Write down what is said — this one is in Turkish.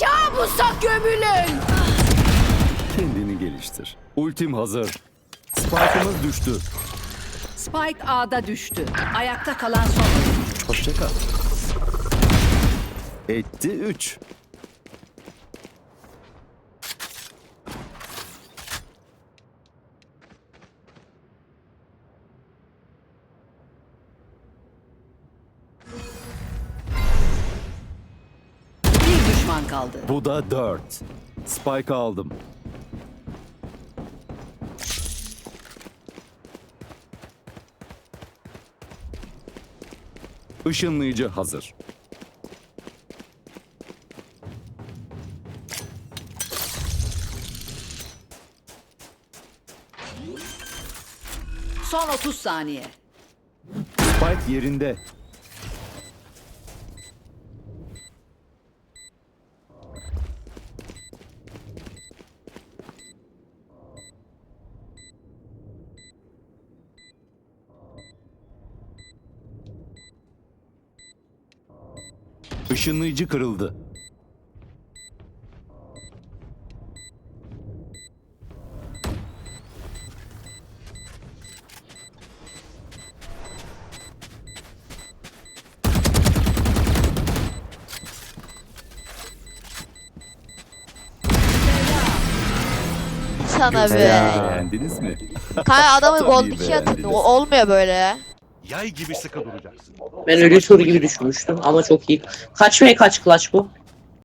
Kabusa gömülün. Kendini geliştir. Ultim hazır. Spike'ımız düştü. Spike A'da düştü. Ayakta kalan son oyuncu. Hoşça kal. Etti 3. düşman kaldı. Bu da 4. Spike aldım. Işınlayıcı hazır. Son 30 saniye. Spike yerinde. Işınlayıcı kırıldı. Sana be. Beğendiniz mi? Kanka adamı Tabii gol 2 atın. beğendiniz. O olmuyor böyle. Yay gibi sıkı duracaksın. Ben öyle soru gibi düşünmüştüm ama çok iyi. Kaç ve kaç clutch bu?